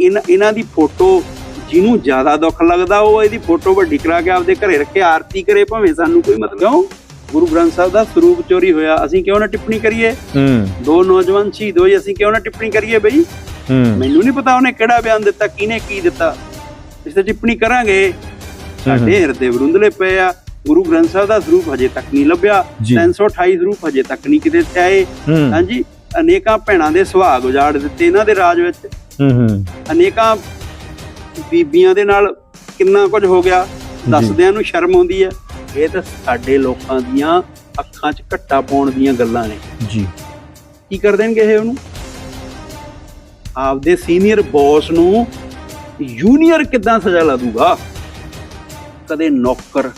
ਇਹਨਾਂ ਇਹਨਾਂ ਦੀ ਫੋਟੋ ਜਿਹਨੂੰ ਜ਼ਿਆਦਾ ਦੁੱਖ ਲੱਗਦਾ ਉਹ ਇਹਦੀ ਫੋਟੋ ਵੱਡੀ ਕਰਾ ਕੇ ਆਪਦੇ ਘਰੇ ਰੱਖੇ ਆਰਤੀ ਕਰੇ ਭਾਵੇਂ ਸਾਨੂੰ ਕੋਈ ਮਤਲਬ ਕਿਉਂ? ਗੁਰੂ ਗ੍ਰੰਥ ਸਾਹਿਬ ਦਾ ਸਰੂਪ ਚੋਰੀ ਹੋਇਆ ਅਸੀਂ ਕਿਉਂ ਨਾ ਟਿੱਪਣੀ ਕਰੀਏ? ਹੂੰ। ਦੋ ਨੌਜਵਾਨ ਸ਼ਹੀਦ ਹੋਏ ਅਸੀਂ ਕਿਉਂ ਨਾ ਟਿੱਪਣੀ ਕਰੀਏ ਬਈ? ਹੂੰ। ਮੈਨੂੰ ਨਹੀਂ ਪਤਾ ਉਹਨੇ ਕਿਹੜਾ ਬਿਆਨ ਦਿੱਤਾ ਕਿਹਨੇ ਕੀ ਦਿੱਤਾ। ਇਸ ਤੇ ਟਿੱਪਣੀ ਕਰਾਂਗੇ। ਸਾਡੇ ਹਿਰਦੇ ਵਿਰੁੰਦਲੇ ਪਏ ਆ। ਗੁਰੂ ਗ੍ਰੰਥ ਸਾਹਿਬ ਦਾ ਸਰੂਪ ਹਜੇ ਤੱਕ ਨਹੀਂ ਲੱਭਿਆ। ਜੀ। 328 ਸਰੂਪ ਹਜੇ ਤੱਕ ਨਹੀਂ ਕਿਤੇ ਆਏ। ਹਾਂਜੀ ਅਨੇਕਾਂ ਭੈਣਾਂ ਦੇ ਸੁਹਾਗ ਉਜਾੜ ਦਿੱਤੇ ਇਹਨਾਂ ਦੇ ਰਾਜ ਵਿੱਚ। ਹੂੰ ਹੂੰ। ਅਨੇਕਾਂ ਬੀਬੀਆਂ ਦੇ ਨਾਲ ਕਿੰਨਾ ਕੁਝ ਹੋ ਗਿਆ ਦੱਸਦਿਆਂ ਨੂੰ ਸ਼ਰਮ ਆਉਂਦੀ ਹੈ। ਇਹ ਤਾਂ ਸਾਡੇ ਲੋਕਾਂ ਦੀਆਂ ਅੱਖਾਂ 'ਚ ਘੱਟਾ ਪਾਉਣ ਦੀਆਂ ਗੱਲਾਂ ਨੇ। ਜੀ। ਕੀ ਕਰ ਦੇਣਗੇ ਇਹ ਉਹਨੂੰ? ਆਪਦੇ ਸੀਨੀਅਰ ਬੌਸ ਨੂੰ ਜੂਨੀਅਰ ਕਿਦਾਂ ਸਜ਼ਾ ਲਾ ਦੂਗਾ? ਕਦੇ ਨੌਕਰ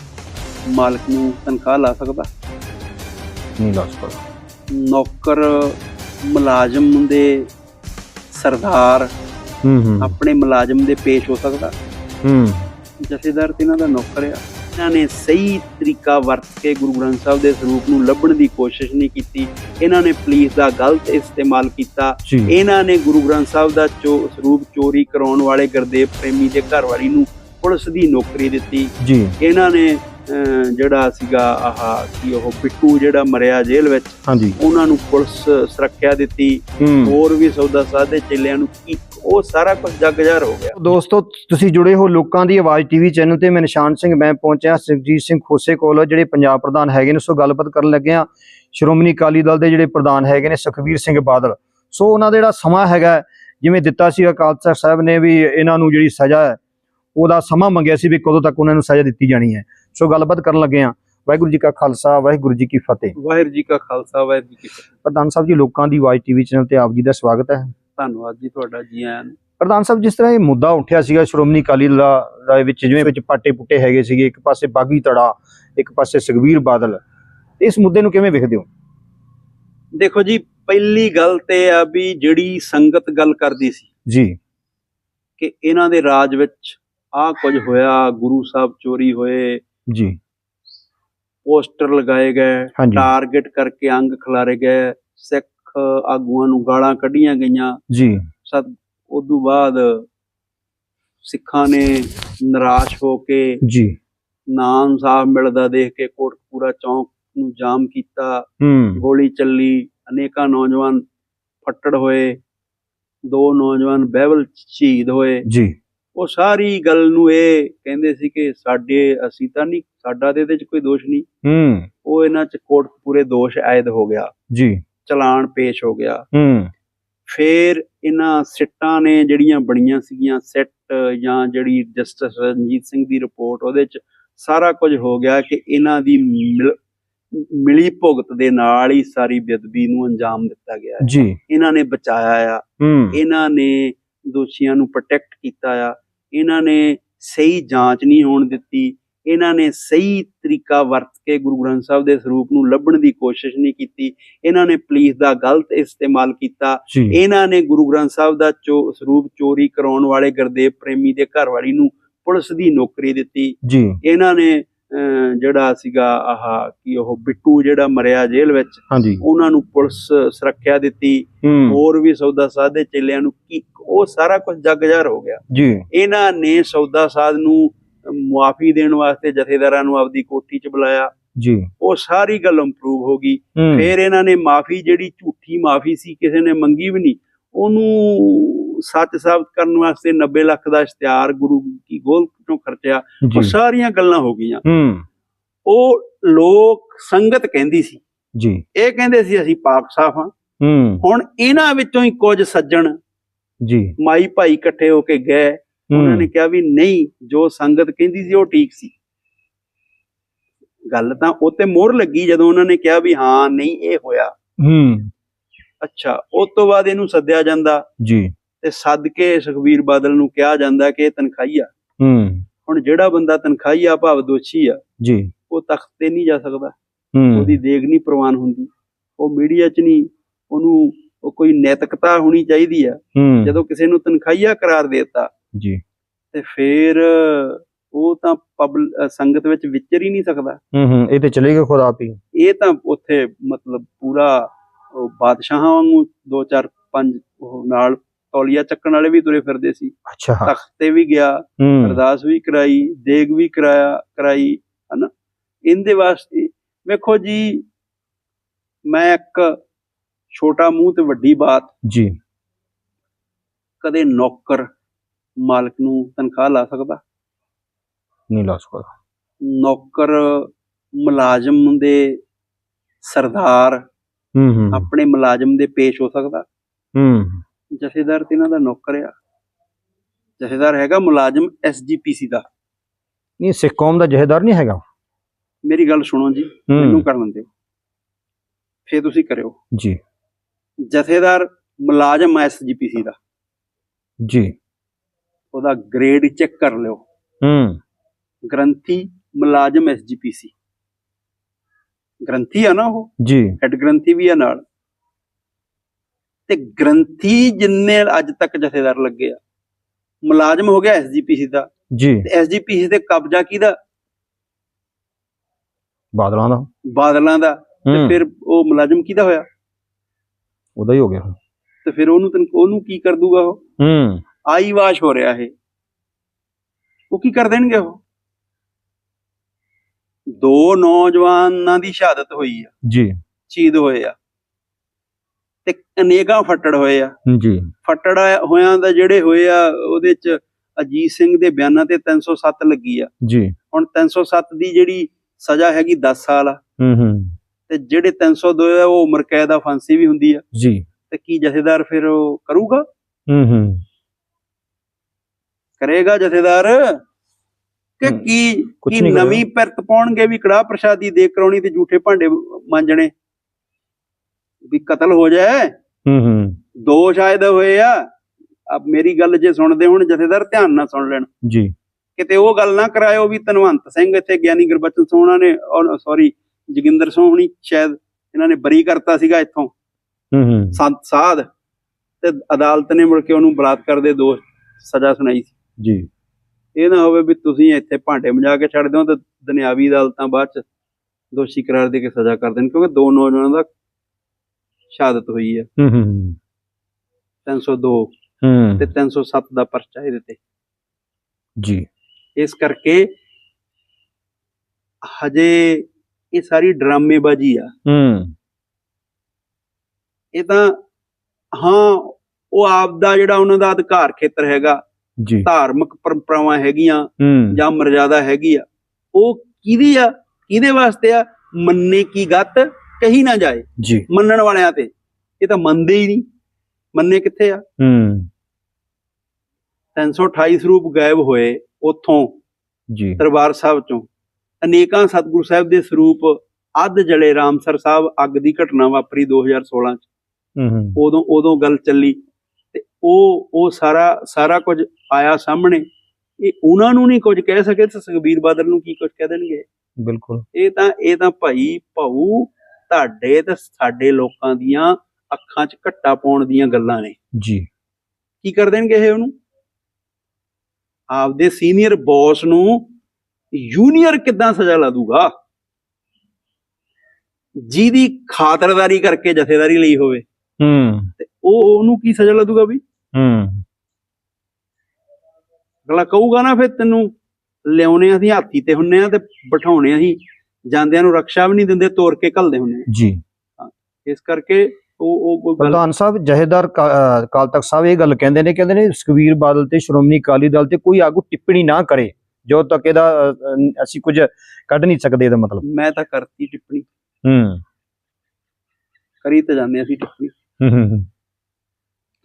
ਮਾਲਕ ਨੂੰ ਤਨਖਾਹ ਲਾ ਸਕਦਾ? ਨਹੀਂ ਦੱਸ ਪਾ ਨੌਕਰ ਮੁਲਾਜ਼ਮ ਦੇ ਸਰਦਾਰ ਹੂੰ ਹੂੰ। ਆਪਣੇ ਮੁਲਾਜ਼ਮ ਦੇ ਪੇਸ਼ ਹੋ ਸਕਦਾ। ਹੂੰ। ਜਥੇਦਾਰ ਤੇ ਇਹਨਾਂ ਦਾ ਨੌਕਰ ਆ। ਇਹਨਾਂ ਨੇ ਸਹੀ ਤਰੀਕਾ ਵਰਤ ਕੇ ਗੁਰੂ ਗ੍ਰੰਥ ਸਾਹਿਬ ਦੇ ਸਰੂਪ ਨੂੰ ਲੱਭਣ ਦੀ ਕੋਸ਼ਿਸ਼ ਨਹੀਂ ਕੀਤੀ। ਇਹਨਾਂ ਨੇ ਪੁਲਿਸ ਦਾ ਗਲਤ ਇਸਤੇਮਾਲ ਕੀਤਾ। ਇਹਨਾਂ ਨੇ ਗੁਰੂ ਗ੍ਰੰਥ ਸਾਹਿਬ ਦਾ ਚੋ ਸਰੂਪ ਚੋਰੀ ਕਰਾਉਣ ਵਾਲੇ ਗੁਰਦੇਵ ਪ੍ਰੇਮੀ ਦੇ ਘਰਵਾਲੀ ਨੂੰ ਪੁਲਿਸ ਦੀ ਨੌਕਰੀ ਦਿੱਤੀ। ਜੀ। ਇਹਨਾਂ ਨੇ ਜਿਹੜਾ ਸੀਗਾ ਆਹ ਕੀ ਉਹ ਬਿੱਟੂ ਜਿਹੜਾ ਮਰਿਆ ਜੇਲ੍ਹ ਵਿੱਚ ਹਾਂਜੀ। ਉਹਨਾਂ ਨੂੰ ਪੁਲਿਸ ਸੁਰੱਖਿਆ ਦਿੱਤੀ। ਹੋਰ ਵੀ ਸੌਦਾ ਸਾਦੇ ਚੇਲਿਆਂ ਨੂੰ ਕੀ ਉਹ ਸਾਰਾ ਕੁਝ ਜੱਗਜਾਰ ਹੋ ਗਿਆ। ਦੋਸਤੋ ਤੁਸੀਂ ਜੁੜੇ ਹੋ ਲੋਕਾਂ ਦੀ ਆਵਾਜ਼ ਟੀਵੀ ਚੈਨਲ ਤੇ। ਮੈਂ ਨਿਸ਼ਾਨ ਸਿੰਘ ਮੈਂ ਪਹੁੰਚਿਆ ਸੁਖਜੀਤ ਸਿੰਘ ਖੋਸੇ ਕੋਲ ਜਿਹੜੇ ਪੰਜਾਬ ਪ੍ਰਧਾਨ ਹੈਗੇ ਨੇ। ਸੋ ਗੱਲਬਾਤ ਕਰਨ ਲੱਗੇ ਆ ਸ਼੍ਰੋਮਣੀ ਅਕਾਲੀ ਦਲ ਦੇ ਜਿਹੜੇ ਪ੍ਰਧਾਨ ਹੈਗੇ ਨੇ ਸੁਖਬੀਰ ਸਿੰਘ ਬਾਦਲ। ਸੋ ਉਹਨਾਂ ਦਾ ਜਿਹੜਾ ਸਮਾਂ ਹੈਗਾ ਜਿਵੇਂ ਦਿੱਤਾ ਸੀ ਅਕਾਲ ਤਖਤ ਸਾਹਿਬ ਨੇ ਵੀ ਇਹਨਾਂ ਨੂੰ ਜਿਹੜੀ ਸਜ਼ਾ ਹੈ ਉਹਦਾ ਸਮਾਂ ਮੰਗਿਆ ਸੀ ਵੀ ਕਦੋਂ ਤੱਕ ਉਹਨਾਂ ਨੂੰ ਸਜ਼ਾ ਦਿੱਤੀ ਜਾਣੀ ਹੈ। ਸੋ ਗੱਲਬਾਤ ਕਰਨ ਲੱਗੇ ਆ ਵਾਹਿਗੁਰੂ ਜੀ ਕਾ ਖਾਲਸਾ ਵਾਹਿਗੁਰੂ ਜੀ ਕੀ ਫਤਿਹ। ਵਾਹਿਗੁਰੂ ਜੀ ਕਾ ਖਾਲਸਾ ਵਾਹਿਗੁਰੂ ਜੀ ਕੀ ਫਤਿਹ। ਪ੍ਰਧਾਨ ਸਾਹਿਬ ਜੀ ਲੋਕਾਂ ਦੀ ਆਵਾਜ਼ ਟੀਵੀ ਚੈਨਲ ਤੇ ਆਪ ਜੀ ਦਾ ਸਵਾਗਤ ਹੈ। ਧੰਨਵਾਦ ਜੀ ਤੁਹਾਡਾ ਜੀ ਆਇਆਂ ਨੂੰ। ਪ੍ਰਧਾਨ ਸਾਹਿਬ ਜਿਸ ਤਰ੍ਹਾਂ ਇਹ ਮੁੱਦਾ ਉੱਠਿਆ ਸੀਗਾ ਸ਼੍ਰੋਮਣੀ ਅਕਾਲੀ ਦਲ ਦਾ ਵਿੱਚ ਜਿਵੇਂ ਵਿੱਚ ਪਾਟੇ ਪੁੱਟੇ ਹੈਗੇ ਸੀਗੇ ਇੱਕ ਪਾਸੇ ਬਾਗੀ ਧੜਾ ਇੱਕ ਪਾਸੇ ਸੁਖਬੀਰ ਬਾਦਲ ਇਸ ਮੁੱਦੇ ਨੂੰ ਕਿਵੇਂ ਵੇਖਦੇ ਹੋ? ਦੇਖੋ ਜੀ ਪਹਿਲੀ ਗੱਲ ਤੇ ਆ ਵੀ ਜਿਹੜੀ ਸੰਗਤ ਗੱਲ ਕਰਦੀ ਸੀ ਜੀ। ਕਿ ਇਹਨਾਂ ਦੇ ਰਾਜ ਵਿੱਚ ਆਹ ਕੁਝ ਹੋਇਆ ਗੁਰੂ ਸਾਹਿਬ ਚੋਰੀ ਹੋਏ ਜੀ। ਪੋਸਟਰ ਲਗਾਏ ਗਏ ਟਾਰਗੇਟ ਕਰਕੇ ਅੰਗ ਖਿਲਾਰੇ ਗਏ ਸਿੱਖ ਆਗੂਆਂ ਨੂੰ ਗਾਲਾਂ ਕੱਢੀਆਂ ਗਈਆਂ। ਜੀ। ਸਦ ਉਦੋਂ ਬਾਅਦ ਸਿੱਖਾਂ ਨੇ ਨਿਰਾਸ਼ ਹੋ ਕੇ ਜੀ। ਨਾ ਇਨਸਾਫ ਮਿਲਦਾ ਦੇਖ ਕੇ ਕੋਟਕਪੂਰਾ ਚੌਂਕ ਨੂੰ ਜਾਮ ਕੀਤਾ। ਗੋਲੀ ਚੱਲੀ ਅਨੇਕਾਂ ਨੌਜਵਾਨ ਫੱਟੜ ਹੋਏ। ਦੋ ਨੌਜਵਾਨ ਬਹਿਬਲ ਸ਼ਹੀਦ ਹੋਏ। ਜੀ। ਉਹ ਸਾਰੀ ਗੱਲ ਨੂੰ ਇਹ ਕਹਿੰਦੇ ਸੀ ਕਿ ਸਾਡੇ ਅਸੀਂ ਤਾਂ ਨਹੀਂ ਸਾਡਾ ਤੇ ਇਹਦੇ 'ਚ ਕੋਈ ਦੋਸ਼ ਨਹੀਂ। ਹੂੰ। ਉਹ ਇਹਨਾਂ 'ਚ ਕੋਟਕਪੂਰੇ ਦੋਸ਼ ਆਇਦ ਹੋ ਗਿਆ। ਜੀ। ਚਲਾਨ ਪੇਸ਼ ਹੋ ਗਿਆ। ਹੂੰ। ਫੇਰ ਇਹਨਾਂ ਸਿੱਟਾਂ ਨੇ ਜਿਹੜੀਆਂ ਬਣੀਆਂ ਸੀਗੀਆਂ ਸਿੱਟ ਜਾਂ ਜਿਹੜੀ ਜਸਟਿਸ ਰਣਜੀਤ ਸਿੰਘ ਦੀ ਰਿਪੋਰਟ ਉਹਦੇ 'ਚ ਸਾਰਾ ਕੁਝ ਹੋ ਗਿਆ ਕਿ ਇਹਨਾਂ ਦੀ ਮਿਲ- ਭੁਗਤ ਦੇ ਨਾਲ ਹੀ ਸਾਰੀ ਬੇਅਦਬੀ ਨੂੰ ਅੰਜਾਮ ਦਿੱਤਾ ਗਿਆ। ਜੀ। ਇਹਨਾਂ ਨੇ ਬਚਾਇਆ ਆ। ਇਹਨਾਂ ਨੇ ਦੋਸ਼ੀਆਂ ਨੂੰ ਪ੍ਰੋਟੈਕਟ ਕੀਤਾ ਆ। ਇਹਨਾਂ ਨੇ ਸਹੀ ਜਾਂਚ ਨਹੀਂ ਹੋਣ ਦਿੱਤੀ। ਇਹਨਾਂ ਨੇ ਸਹੀ ਤਰੀਕਾ ਵਰਤ ਕੇ ਗੁਰੂ ਗ੍ਰੰਥ ਸਾਹਿਬ ਦੇ ਸਰੂਪ ਨੂੰ ਲੱਭਣ ਦੀ ਕੋਸ਼ਿਸ਼ ਨਹੀਂ ਕੀਤੀ। ਇਹਨਾਂ ਨੇ ਪੁਲਿਸ ਦਾ ਗਲਤ ਇਸਤੇਮਾਲ ਕੀਤਾ। ਇਹਨਾਂ ਨੇ ਗੁਰੂ ਗ੍ਰੰਥ ਸਾਹਿਬ ਦਾ ਚੋ ਸਰੂਪ ਚੋਰੀ ਕਰਾਉਣ ਵਾਲੇ ਗੁਰਦੇਵ ਪ੍ਰੇਮੀ ਦੇ ਘਰਵਾਲੀ ਨੂੰ ਪੁਲਿਸ ਦੀ ਨੌਕਰੀ ਦਿੱਤੀ। ਇਹਨਾਂ ਨੇ ਜਿਹੜਾ ਸੀਗਾ ਆਹ ਕੀ ਉਹ ਬਿੱਟੂ ਜਿਹੜਾ ਮਰਿਆ ਜੇਲ੍ਹ ਵਿੱਚ ਉਹਨਾਂ ਨੂੰ ਪੁਲਿਸ ਸੁਰੱਖਿਆ ਦਿੱਤੀ। ਹੋਰ ਵੀ ਸੌਦਾ ਸਾਦੇ ਚੇਲਿਆਂ ਨੂੰ ਕੀ ਉਹ ਸਾਰਾ ਕੁਝ ਜੱਗਜਾਰ ਹੋ ਗਿਆ। ਜੀ। ਇਹਨਾਂ ਨੇ ਸੌਦਾ ਸਾਧ ਨੂੰ ਮੁਆਫੀ ਦੇਣ ਵਾਸਤੇ ਜਥੇਦਾਰਾਂ ਨੂੰ ਆਪਦੀ ਕੋਠੀ 'ਚ ਬੁਲਾਇਆ। ਜੀ। ਉਹ ਸਾਰੀ ਗੱਲ ਇੰਪਰੂਵ ਹੋ ਗਈ। ਫਿਰ ਇਹਨਾਂ ਨੇ ਮਾਫੀ ਜਿਹੜੀ ਝੂਠੀ ਮਾਫੀ ਸੀ ਕਿਸੇ ਨੇ ਮੰਗੀ ਵੀ ਨਹੀਂ। ਉਹਨੂੰ ਸੱਚ ਸਾਬਤ ਕਰਨ ਵਾਸਤੇ 90 ਲੱਖ ਦਾ ਇਸ਼ਤਿਹਾਰ ਗੁਰੂ ਕੀ ਗੋਲ ਤੋਂ ਖਰਚਿਆ ਉਹ ਸਾਰੀਆਂ ਗੱਲਾਂ ਹੋ ਗਈਆਂ। ਹੂੰ। ਉਹ ਲੋਕ ਸੰਗਤ ਕਹਿੰਦੀ ਸੀ। ਜੀ। ਇਹ ਕਹਿੰਦੇ ਸੀ ਅਸੀਂ ਪਾਕ ਸਾਫ਼ ਹਾਂ। ਹੂੰ। ਹੁਣ ਇਹਨਾਂ ਵਿੱਚੋਂ ਹੀ ਕੁਝ ਸੱਜਣ ਜੀ। ਮਾਈ ਭਾਈ ਇਕੱਠੇ ਹੋ ਕੇ ਗਏ। ਉਹਨਾਂ ਨੇ ਕਿਹਾ ਵੀ ਨਹੀਂ ਜੋ ਸੰਗਤ ਕਹਿੰਦੀ ਸੀ ਉਹ ਠੀਕ ਸੀ। ਗੱਲ ਤਾਂ ਉਹ ਤੇ ਮੋਹਰ ਲੱਗੀ ਜਦੋਂ ਉਹਨਾਂ ਨੇ ਕਿਹਾ ਵੀ ਹਾਂ ਨਹੀਂ ਇਹ ਹੋਇਆ। ਹੂੰ। ਅੱਛਾ ਉਸ ਤੋਂ ਬਾਅਦ ਇਹਨੂੰ ਸੱਦਿਆ ਜਾਂਦਾ। ਜੀ। ਤੇ ਸੱਦ ਕੇ ਸੁਖਬੀਰ ਬਾਦਲ ਨੂੰ ਕਿਹਾ ਜਾਂਦਾ ਕਿ ਇਹ ਤਨਖਾਹੀ ਆ। ਹੂੰ। ਹੁਣ ਜਿਹੜਾ ਬੰਦਾ ਤਨਖਾਹੀ ਆ ਭਾਵ ਦੋਸ਼ੀ ਆ ਜੀ। ਉਹ ਤਖਤ ਤੇ ਨਹੀਂ ਜਾ ਸਕਦਾ। ਹੂੰ। ਉਹਦੀ ਦੇਗ ਨਹੀਂ ਪ੍ਰਵਾਨ ਹੁੰਦੀ। ਉਹ ਮੀਡੀਆ 'ਚ ਨਹੀਂ ਉਹਨੂੰ ਉਹ ਕੋਈ ਨੈਤਿਕਤਾ ਹੋਣੀ ਚਾਹੀਦੀ ਆ। ਜਦੋਂ ਕਿਸੇ ਨੂੰ ਤਨਖਾਹੀਆ ਕਰਾਰ ਦੇਤਾ। ਜੀ। ਤੇ ਫਿਰ ਉਹ ਤਾਂ ਪਬਲ ਸੰਗਤ ਵਿੱਚ ਵਿਚਰ ਹੀ ਨਹੀਂ ਸਕਦਾ। ਹੂੰ ਹੂੰ। ਇਹ ਤੇ ਚਲੇਗਾ ਖੁਦ ਆਪ ਹੀ ਇਹ ਤਾਂ ਉੱਥੇ ਮਤਲਬ ਪੂਰਾ ਉਹ ਬਾਦਸ਼ਾਹਾਂ ਵਾਂਗੂ ਦੋ ਚਾਰ ਪੰਜ ਉਹ ਨਾਲ ਤੌਲੀਆ ਚੱਕਣ ਵਾਲੇ ਵੀ ਤੁਰੇ ਫਿਰਦੇ ਸੀ। ਅੱਛਾ। ਤਖਤ ਤੇ ਵੀ ਗਿਆ ਅਰਦਾਸ ਵੀ ਕਰਾਈ ਦੇਗ ਵੀ ਕਰਾਇਆ ਕਰਾਈ ਹਨਾ? ਇਹਦੇ ਵਾਸਤੇ ਵੇਖੋ ਜੀ ਮੈਂ ਇੱਕ ਛੋਟਾ ਮੂੰਹ ਤੇ ਵੱਡੀ ਬਾਤ ਜੀ। ਕਦੇ ਨੌਕਰ ਮਾਲਕ ਨੂੰ ਤਨਖਾਹ ਲਾ ਸਕਦਾ? ਨਹੀਂ ਲਾ ਸਕਦਾ। ਨੌਕਰ ਮੁਲਾਜ਼ਮ ਦੇ ਸਰਦਾਰ ਹੂੰ ਹੂੰ ਆਪਣੇ ਮੁਲਾਜ਼ਮ ਦੇ ਪੇਸ਼ ਹੋ ਸਕਦਾ। ਹੂੰ। ਜਥੇਦਾਰ ਤੇ ਇਹਨਾਂ ਦਾ ਨੌਕਰ ਆ। ਜਥੇਦਾਰ ਹੈਗਾ ਮੁਲਾਜ਼ਮ ਐਸਜੀਪੀਸੀ ਦਾ। ਨਹੀਂ ਸਿੱਖ ਕੌਮ ਦਾ ਜਹੇਦਾਰ ਨਹੀਂ ਹੈਗਾ। ਮੇਰੀ ਗੱਲ ਸੁਣੋ ਜੀ ਮੈਨੂੰ ਕਰਨ ਦਿਓ ਫੇਰ ਤੁਸੀਂ ਕਰਿਓ। ਜੀ। ਜਥੇਦਾਰ ਮੁਲਾਜ਼ਮ ਐਸਜੀਪੀਸੀ ਦਾ। ਜੀ। ਉਹਦਾ ਗ੍ਰੇਡ ਚੈੱਕ ਕਰ ਲਿਓ। ਹੂੰ। ਗ੍ਰੰਥੀ ਮੁਲਾਜ਼ਮ ਐਸਜੀਪੀਸੀ ਗ੍ਰੰਥੀ ਆ ਨਾ ਉਹ? ਜੀ। ਹੈਡ ਗ੍ਰੰਥੀ ਵੀ ਆ ਨਾਲ। ਤੇ ਗ੍ਰੰਥੀ ਜਿੰਨੇ ਅੱਜ ਤੱਕ ਜਥੇਦਾਰ ਲੱਗੇ ਆ। ਮੁਲਾਜ਼ਮ ਹੋ ਗਿਆ ਐਸਜੀਪੀਸੀ ਦਾ। ਜੀ। ਤੇ ਐਸਜੀਪੀਸੀ ਤੇ ਕਬਜ਼ਾ ਕਿਹਦਾ? ਬਾਦਲਾਂ ਦਾ। ਬਾਦਲਾਂ ਦਾ। ਤੇ ਫਿਰ ਉਹ ਮੁਲਾਜ਼ਮ ਕਿਹਦਾ ਹੋਇਆ? ਉਹਦਾ ਹੀ ਹੋ ਗਿਆ। ਤੇ ਫਿਰ ਉਹਨੂੰ ਤਨ- ਉਹਨੂੰ ਕੀ ਕਰ ਦੂਗਾ ਉਹ? ਹੂੰ। ਆਈ ਵਾਸ਼ ਹੋ ਰਿਹਾ ਇਹ। ਉਹ ਕੀ ਕਰ ਦੇਣਗੇ ਉਹ? ਦੋ ਨੌਜਵਾਨਾਂ ਦੀ ਸ਼ਹਾਦਤ ਹੋਈ ਆ। ਜੀ। ਸ਼ਹੀਦ ਹੋਏ ਆ। ਤੇ ਅਨੇਕਾਂ ਫੱਟੜ ਹੋਏ ਆ। ਜੀ। ਫੱਟੜ ਹੋਇਆਂ ਦਾ ਜਿਹੜੇ ਹੋਏ ਆ ਉਹਦੇ ਚ ਅਜੀਤ ਸਿੰਘ ਦੇ ਬਿਆਨਾਂ ਤੇ 307 ਲੱਗੀ ਆ। ਜੀ। ਹੁਣ 307 ਦੀ ਜਿਹੜੀ ਸਜ਼ਾ ਹੈਗੀ 10 ਸਾਲ ਆ। ਹੂੰ ਹੂੰ। ਤੇ ਜਿਹੜੇ 302 ਆ ਉਹ ਉਮਰ ਕੈਦ ਦਾ ਫਾਂਸੀ ਵੀ ਹੁੰਦੀ ਆ। ਜੀ। ਤੇ ਕੀ ਜਥੇਦਾਰ ਫਿਰ ਉਹ ਕਰੂਗਾ? ਹੂੰ ਹੂੰ। ਕਰੇਗਾ ਜਥੇਦਾਰ? ਕਿ ਕੀ ਕੀ। ਨਵੀਂ ਪਿਰਤ ਪਾਉਣਗੇ ਵੀ ਕੜਾਹ ਪ੍ਰਸ਼ਾਦੀ ਦੇ ਕਰਾਉਣੀ ਤੇ ਝੂਠੇ ਭਾਂਡੇ ਮਾਂਜਣੇ? ਵੀ ਕਤਲ ਹੋ ਜਾਏ? ਹੂੰ ਹੂੰ। ਦੋ ਸ਼ਾਇਦ ਹੋਏ ਆ। ਅਬ ਮੇਰੀ ਗੱਲ ਜੇ ਸੁਣਦੇ ਹੁਣ ਜਥੇਦਾਰ ਧਿਆਨ ਨਾਲ ਸੁਣ ਲੈਣ। ਜੀ। ਕਿਤੇ ਉਹ ਗੱਲ ਨਾ ਕਰਾਇਓ ਵੀ ਧਨਵੰਤ ਸਿੰਘ ਇੱਥੇ ਗਿਆਨੀ ਗੁਰਬਚਨ ਸੋਹਣਾ ਨੇ ਸੌਰੀ ਜੋਗਿੰਦਰ ਸੋਹਣੀ ਸ਼ਾਇਦ ਇਹਨਾਂ ਨੇ ਬਰੀ ਕਰਤਾ ਸੀਗਾ ਇੱਥੋਂ। ਹੂੰ ਹੂੰ। ਸੰਤ ਸਾਧ ਤੇ ਅਦਾਲਤ ਨੇ ਮੁੜ ਕੇ ਉਹਨੂੰ ਬਲਾਤਕਾਰ ਦੇ ਦੋਸ਼ ਸਜ਼ਾ ਸੁਣਾਈ ਸੀ। ਜੀ। ਇਹ ਨਾ ਹੋਵੇ ਵੀ ਤੁਸੀਂ ਇੱਥੇ ਭਾਂਡੇ ਮਜਾ ਕੇ ਛੱਡ ਦਿਓ ਤੇ ਦੁਨਿਆਵੀ ਅਦਾਲਤਾਂ ਬਾਅਦ ਚ ਦੋਸ਼ੀ ਕਰਾਰ ਦੇ ਕੇ ਸਜ਼ਾ ਕਰ ਦੇਣ ਕਿਉਂਕਿ ਦੋ ਨੌਜਵਾਨਾਂ ਦਾ ਸ਼ਹਾਦਤ ਹੋਈ ਹੈ ਹੂੰ ਹੂੰ। ਹੂੰ 302 ਹੂੰ। ਤੇ 307 ਦਾ ਪਰਚਾ ਇਹਦੇ ਤੇ। ਜੀ। ਇਸ ਕਰਕੇ ਹਜੇ ਇਹ ਸਾਰੀ ਡਰਾਮੇਬਾਜ਼ੀ ਆ। ਹੂੰ। ਇਹ ਤਾਂ ਹਾਂ ਉਹ ਆਪ ਦਾ ਜਿਹੜਾ ਉਹਨਾਂ ਦਾ ਅਧਿਕਾਰ ਖੇਤਰ ਹੈਗਾ ਜੀ। ਧਾਰਮਿਕ ਪਰੰਪਰਾਵਾਂ ਹੈਗੀਆਂ ਜਾਂ ਮਰਜ਼ਾਦਾ ਹੈਗੀ ਆ ਉਹ ਕਿਹਦੀ ਆ ਕਿਹਦੇ ਵਾਸਤੇ ਆ? ਮੰਨੇ ਕੀ ਗੱਤ ਕਹੀ ਨਾ ਜਾਏ। ਜੀ। ਮੰਨਣ ਵਾਲਿਆਂ ਤੇ। ਇਹ ਤਾਂ ਮੰਨਦੇ ਹੀ ਨਹੀਂ। ਮੰਨੇ ਕਿੱਥੇ ਆ? ਹੂੰ। 328 ਸਰੂਪ ਗਾਇਬ ਹੋਏ ਉੱਥੋਂ ਜੀ। ਦਰਬਾਰ ਸਾਹਿਬ ਚੋਂ। ਅਨੇਕਾਂ ਸਤਿਗੁਰੂ ਸਾਹਿਬ ਦੇ ਸਰੂਪ ਅੱਧ ਜਲੇ ਰਾਮਸਰ ਸਾਹਿਬ ਅੱਗ ਦੀ ਘਟਨਾ ਵਾਪਰੀ 2016 ਚ। ਹੂੰ ਹੂੰ। ਉਦੋਂ ਉਦੋਂ ਗੱਲ ਚੱਲੀ। ਉਹ ਉਹ ਸਾਰਾ ਸਾਰਾ ਕੁਝ ਆਇਆ ਸਾਹਮਣੇ। ਇਹ ਉਹਨਾਂ ਨੂੰ ਨਹੀਂ ਕੁਝ ਕਹਿ ਸਕੇ ਤੇ ਸੁਖਬੀਰ ਬਾਦਲ ਨੂੰ ਕੀ ਕੁਝ ਕਹਿ ਦੇਣਗੇ? ਬਿਲਕੁਲ। ਇਹ ਤਾਂ ਇਹ ਤਾਂ ਭਾਈ ਭਾਊ ਤੁਹਾਡੇ ਤੇ ਸਾਡੇ ਲੋਕਾਂ ਦੀਆਂ ਅੱਖਾਂ 'ਚ ਘੱਟਾ ਪਾਉਣ ਦੀਆਂ ਗੱਲਾਂ ਨੇ। ਜੀ। ਕੀ ਕਰ ਦੇਣਗੇ ਇਹ ਉਹਨੂੰ? ਆਪਦੇ ਸੀਨੀਅਰ ਬੌਸ ਨੂੰ ਜੂਨੀਅਰ ਕਿੱਦਾਂ ਸਜ਼ਾ ਲਾ ਦੂਗਾ? ਜਿਹਦੀ ਖਾਤਰਦਾਰੀ ਕਰਕੇ ਜਥੇਦਾਰੀ ਲਈ ਹੋਵੇ। ਹੂੰ। ਤੇ ਉਹ ਉਹਨੂੰ ਕੀ ਸਜ਼ਾ ਲਾ ਦੂਗਾ ਵੀ? ਹੂੰ। ਅਗਲਾ ਕਹੂਗਾ ਨਾ ਫਿਰ ਤੈਨੂੰ ਲਿਆਉਣੇ ਅਸੀਂ ਹਾਥੀ ਤੇ ਹੁੰਨੇ ਆ ਤੇ ਬਿਠਾਉਣੇ ਅਸੀਂ। ਜਾਂਦਿਆਂ ਨੂੰ ਰਕਸ਼ਾ ਵੀ ਨਹੀਂ ਦਿੰਦੇ ਤੋਰ ਕੇ ਘੱਲਦੇ ਹੁੰਨੇ। ਜੀ। ਇਸ ਕਰਕੇ ਉਹ ਉਹ ਪ੍ਰਧਾਨ ਸਾਹਿਬ ਜਹੇਦਾਰ ਕਾ- ਅਹ ਅਕਾਲ ਤਖਤ ਸਾਹਿਬ ਇਹ ਗੱਲ ਕਹਿੰਦੇ ਨੇ ਕਹਿੰਦੇ ਨੇ ਸੁਖਬੀਰ ਬਾਦਲ ਤੇ ਸ਼੍ਰੋਮਣੀ ਅਕਾਲੀ ਦਲ ਤੇ ਕੋਈ ਆਗੂ ਟਿੱਪਣੀ ਨਾ ਕਰੇ। ਜੋ ਤੱਕ ਇਹਦਾ ਅਸੀਂ ਕੁਝ ਕੱਢ ਨਹੀਂ ਸਕਦੇ ਇਹਦਾ ਮਤਲਬ। ਮੈਂ ਤਾਂ ਕਰਤੀ ਟਿੱਪਣੀ। ਹੂੰ। ਕਰੀ ਤਾਂ ਜਾਂਦੇ ਅਸੀਂ ਟਿੱਪਣੀ। ਹੂੰ ਹੂੰ,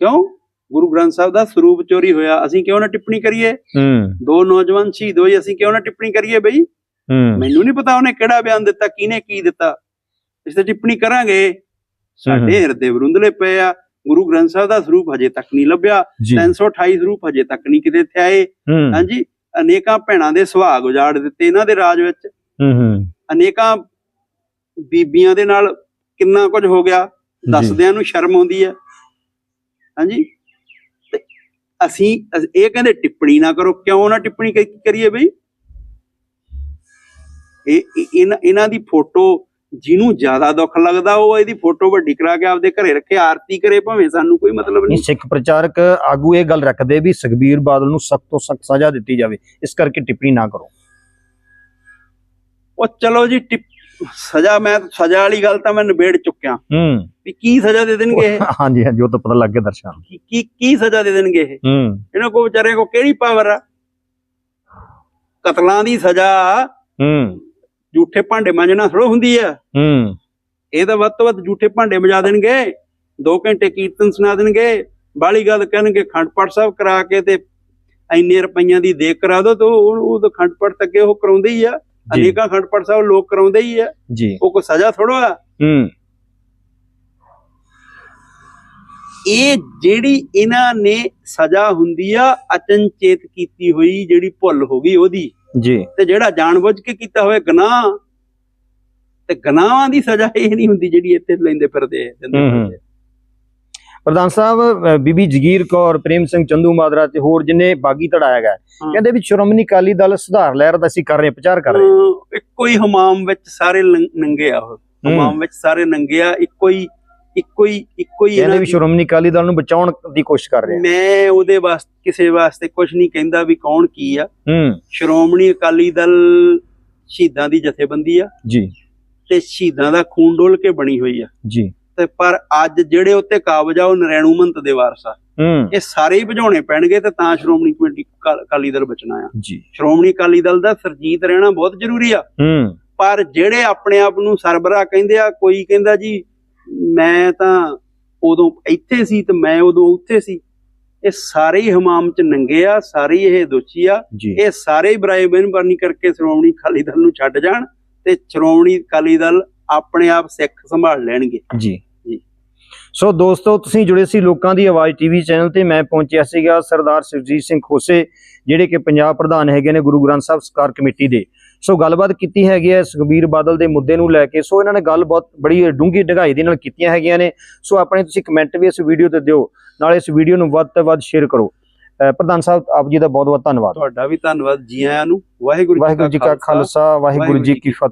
ਕਿਉਂ? ਗੁਰੂ ਗ੍ਰੰਥ ਸਾਹਿਬ ਦਾ ਸਰੂਪ ਚੋਰੀ ਹੋਇਆ ਅਸੀਂ ਕਿਉਂ ਨਾ ਟਿੱਪਣੀ ਕਰੀਏ? ਹੂੰ। ਦੋ ਨੌਜਵਾਨ ਸ਼ਹੀਦ ਹੋਏ ਅਸੀਂ ਕਿਉਂ ਨਾ ਟਿੱਪਣੀ ਕਰੀਏ ਬਈ? ਹੂੰ। ਮੈਨੂੰ ਨਹੀਂ ਪਤਾ ਉਹਨੇ ਕਿਹੜਾ ਬਿਆਨ ਦਿੱਤਾ ਕਿਹਨੇ ਕੀ ਦਿੱਤਾ। ਇਸ ਤੇ ਟਿੱਪਣੀ ਕਰਾਂਗੇ। ਸਾਡੇ ਹਿਰਦੇ ਵਿਰੁੰਦਲੇ ਪਏ ਆ। ਗੁਰੂ ਗ੍ਰੰਥ ਸਾਹਿਬ ਦਾ ਸਰੂਪ ਹਜੇ ਤੱਕ ਨਹੀਂ ਲੱਭਿਆ। ਜੀ। 328 ਸਰੂਪ ਹਜੇ ਤੱਕ ਨਹੀਂ ਕਿਤੇ ਇੱਥੇ ਆਏ ਹਾਂਜੀ ਅਨੇਕਾਂ ਭੈਣਾਂ ਦੇ ਸੁਹਾਗ ਉਜਾੜ ਦਿੱਤੇ ਇਹਨਾਂ ਦੇ ਰਾਜ ਵਿੱਚ। ਹੂੰ ਹੂੰ। ਅਨੇਕਾਂ ਬੀਬੀਆਂ ਦੇ ਨਾਲ ਕਿੰਨਾ ਕੁਝ ਹੋ ਗਿਆ। ਦੱਸਦਿਆਂ ਨੂੰ ਸ਼ਰਮ ਆਉਂਦੀ ਹੈ। ਹਾਂਜੀ। ਅਸੀਂ ਇਹ ਕਹਿੰਦੇ ਟਿੱਪਣੀ ਨਾ ਕਰੋ। ਕਿਉਂ ਨਾ ਟਿੱਪਣੀ ਕਰੀਏ ਬਈ? ਇਹ ਇਹ- ਇਹਨਾਂ ਦੀ ਫੋਟੋ ਜਿਹਨੂੰ ਜ਼ਿਆਦਾ ਦੁੱਖ ਲੱਗਦਾ ਉਹ ਇਹਦੀ ਫੋਟੋ ਵੱਡੀ ਕਰਾ ਕੇ ਆਪਦੇ ਘਰੇ ਰੱਖੇ ਆਰਤੀ ਕਰੇ ਭਾਵੇਂ ਸਾਨੂੰ ਕੋਈ ਮਤਲਬ ਨਹੀਂ। ਸਿੱਖ ਪ੍ਰਚਾਰਕ ਆਗੂ ਇਹ ਗੱਲ ਰੱਖਦੇ ਵੀ ਸੁਖਬੀਰ ਬਾਦਲ ਨੂੰ ਸਖਤ ਤੋਂ ਸਖਤ ਸਜ਼ਾ ਦਿੱਤੀ ਜਾਵੇ। ਇਸ ਕਰਕੇ ਟਿੱਪਣੀ ਨਾ ਕਰੋ। ਉਹ ਚਲੋ ਜੀ ਟਿਪ- ਸਜ਼ਾ ਮੈਂ ਸਜ਼ਾ ਵਾਲੀ ਗੱਲ ਤਾਂ ਮੈਂ ਨਿਬੇੜ ਚੁੱਕਿਆ। ਹੂੰ। ਵੀ ਕੀ ਸਜ਼ਾ ਦੇ ਦੇਣਗੇ ਇਹ? ਹਾਂਜੀ ਹਾਂਜੀ ਉਹ ਤਾਂ ਪਤਾ ਲੱਗ ਗਿਆ ਦਰਸ਼ਕਾਂ ਨੂੰ। ਕੀ ਕੀ ਕੀ ਸਜ਼ਾ ਦੇ ਦੇਣਗੇ ਇਹ? ਹੂੰ। ਇਹਨਾਂ ਕੋ ਵਿਚਾਰੇ ਕੋ ਕਿਹੜੀ ਪਾਵਰ ਆ? ਕਤਲਾਂ ਦੀ ਸਜ਼ਾ ਹੂੰ। ਝੂਠੇ ਭਾਂਡੇ ਮਾਂਜਣਾ ਥੋੜੋ ਹੁੰਦੀ ਆ। ਹੂੰ। ਇਹ ਤਾਂ ਵੱਧ ਤੋਂ ਵੱਧ ਝੂਠੇ ਭਾਂਡੇ ਮਜਾ ਦੇਣਗੇ 2 ਘੰਟੇ ਕੀਰਤਨ ਸੁਣਾ ਦੇਣਗੇ ਬਾਲੀ ਗੱਲ ਕਹਿਣਗੇ ਖੰਡ ਪਾਠ ਸਾਹਿਬ ਕਰਾ ਕੇ ਤੇ ਇੰਨੇ ਰੁਪਈਆਂ ਦੀ ਦੇਖ ਕਰਾ ਦੋ ਤਾਂ ਉਹ ਤਾਂ ਖੰਡ ਪਾਠ ਤੱਕ ਉਹ ਕਰਾਉਂਦੇ ਹੀ ਆ। ਅਨੇਕਾਂ ਖੰਡ ਪਾਠ ਸਾਹਿਬ ਲੋਕ ਕਰਾਉਂਦੇ ਹੀ ਆ। ਜੀ। ਉਹ ਕੋਈ ਸਜ਼ਾ ਥੋੜੋ ਆ? ਹੂੰ। ਇਹ ਜਿਹੜੀ ਇਹਨਾਂ ਨੇ ਸਜ਼ਾ ਹੁੰਦੀ ਆ ਅਚਨਚੇਤ ਕੀਤੀ ਹੋਈ ਜਿਹੜੀ ਭੁੱਲ ਹੋ ਗਈ ਉਹਦੀ। ਜੀ। ਤੇ ਜਿਹੜਾ ਜਾਣਬੁੱਝ ਕੇ ਕੀਤਾ ਹੋਇਆ ਗੁਨਾਹ ਤੇ ਗੁਨਾਹਾਂ ਦੀ ਸਜ਼ਾ ਇਹ ਨਹੀਂ ਹੁੰਦੀ ਜਿਹੜੀ ਇੱਥੇ ਲੈਂਦੇ ਆ। ਫਿਰਦੇ ਆ। ਪ੍ਰਧਾਨ ਸਾਹਿਬ ਬੀਬੀ ਜਗੀਰ ਕੌਰ ਪ੍ਰੇਮ ਸਿੰਘ ਚੰਦੂ ਮਾਦਰਾ ਤੇ ਹੋਰ ਜਿੰਨੇ ਬਾਗੀ ਧੜਾਇਆ ਗਿਆ। ਕਹਿੰਦੇ ਵੀ ਸ਼੍ਰੋਮਣੀ ਅਕਾਲੀ ਦਲ ਸੁਧਾਰ ਲਹਿਰ ਦਾ ਅਸੀਂ ਕਰ ਰਹੇ ਪ੍ਰਚਾਰ ਕਰ ਰਹੇ ਇੱਕੋ ਹੀ ਹਮਾਮ ਵਿੱਚ ਸਾਰੇ ਨੰਗੇ ਆ ਉਹ। ਹਮਾਮ ਵਿੱਚ ਸਾਰੇ ਨੰਗੇ ਆ ਇੱਕੋ ਹੀ ਇੱਕੋ ਹੀ ਇੱਕੋ ਹੀ ਇਹਨਾਂ ਵੀ ਸ਼੍ਰੋਮਣੀ ਅਕਾਲੀ ਦਲ ਨੂੰ ਬਚਾਉਣ ਦੀ ਕੋਸ਼ਿਸ਼ ਕਰ ਰਹੇ ਮੈਂ ਉਹਦੇ ਵਾਸਤੇ ਕਿਸੇ ਵਾਸਤੇ ਕੁਝ ਨਹੀਂ ਕਹਿੰਦਾ ਵੀ ਕੌਣ ਕੀ ਆ। ਸ਼੍ਰੋਮਣੀ ਅਕਾਲੀ ਦਲ ਸ਼ਹੀਦਾਂ ਦੀ ਜਥੇਬੰਦੀ ਆ ਜੀ। ਤੇ ਸ਼ਹੀਦਾਂ ਦਾ ਖੂਨ ਡੋਲ ਕੇ ਬਣੀ ਹੋਈ ਆ। ਜੀ। ਤੇ ਪਰ ਅੱਜ ਜਿਹੜੇ ਉੱਤੇ ਕਾਬਜ ਆ ਉਹ ਨਰੈਣੂ ਮੰਤ ਦੇ ਵਾਰਸ ਆ। ਇਹ ਸਾਰੇ ਹੀ ਭਜਾਉਣੇ ਪੈਣਗੇ ਤੇ ਤਾਂ ਸ਼੍ਰੋਮਣੀ ਕਮੇਟੀ ਅਕਾ- ਅਕਾਲੀ ਦਲ ਬਚਣਾ ਆ। ਜੀ। ਸ਼੍ਰੋਮਣੀ ਅਕਾਲੀ ਦਲ ਦਾ ਸਰਜੀਤ ਰਹਿਣਾ ਬਹੁਤ ਜ਼ਰੂਰੀ ਆ। ਪਰ ਜਿਹੜੇ ਆਪਣੇ ਆਪ ਨੂੰ ਸਰਬਰਾ ਕਹਿੰਦੇ ਆ ਕੋਈ ਕਹਿੰਦਾ ਜੀ ਮੈਂ ਤਾਂ ਉਦੋਂ ਇੱਥੇ ਸੀ ਤੇ ਮੈਂ ਉਦੋਂ ਉੱਥੇ ਸੀ। ਇਹ ਸਾਰੇ ਹੀ ਹਮਾਮ ਚ ਨੰਗੇ ਆ ਸਾਰੇ ਇਹ ਦੋਸ਼ੀ ਆ। ਇਹ ਸਾਰੇ ਹੀ ਬਰਾਏ ਬੇਨਬਾਨੀ ਕਰਕੇ ਸ਼੍ਰੋਮਣੀ ਅਕਾਲੀ ਦਲ ਨੂੰ ਛੱਡ ਜਾਣ ਤੇ ਸ਼੍ਰੋਮਣੀ ਅਕਾਲੀ ਦਲ ਆਪਣੇ ਆਪ ਸਿੱਖ ਸੰਭਾਲ ਲੈਣਗੇ। ਜੀ। ਸੋ ਦੋਸਤੋ ਤੁਸੀਂ ਜੁੜੇ ਸੀ ਲੋਕਾਂ ਦੀ ਆਵਾਜ਼ ਟੀਵੀ ਚੈਨਲ ਤੇ। ਮੈਂ ਪਹੁੰਚਿਆ ਸੀਗਾ ਸਰਦਾਰ ਸੁਰਜੀਤ ਸਿੰਘ ਖੋਸੇ ਜਿਹੜੇ ਕਿ ਪੰਜਾਬ ਪ੍ਰਧਾਨ ਹੈਗੇ ਨੇ ਗੁਰੂ ਗ੍ਰੰਥ ਸਾਹਿਬ ਸਰਕਾਰ ਕਮੇਟੀ ਦੇ। ਸੋ ਗੱਲਬਾਤ ਕੀਤੀ ਹੈਗੀ ਹੈ ਸੁਖਬੀਰ ਬਾਦਲ ਦੇ ਮੁੱਦੇ ਨੂੰ ਲੈ ਕੇ। ਸੋ ਇਹਨਾਂ ਨੇ ਗੱਲ ਬਹੁਤ ਬੜੀ ਡੂੰਘੀ ਡਗਾਈ ਦੇ ਨਾਲ ਕੀਤੀਆਂ ਹੈਗੀਆਂ ਨੇ। ਸੋ ਆਪਣੇ ਤੁਸੀਂ ਕਮੈਂਟ ਵੀ ਇਸ ਵੀਡੀਓ ਤੇ ਦਿਓ ਨਾਲ ਇਸ ਵੀਡੀਓ ਨੂੰ ਵੱਧ ਤੋਂ ਵੱਧ ਸ਼ੇਅਰ ਕਰੋ। ਪ੍ਰਧਾਨ ਸਾਹਿਬ ਆਪ ਜੀ ਦਾ ਬਹੁਤ ਬਹੁਤ ਧੰਨਵਾਦ। ਤੁਹਾਡਾ ਵੀ ਧੰਨਵਾਦ ਜੀ ਆਇਆਂ ਨੂੰ। ਵਾਹਿਗੁਰੂ ਜੀ ਕਾ ਖਾਲਸਾ ਵਾਹਿਗੁਰੂ ਜੀ ਕੀ ਫਤਿਹ।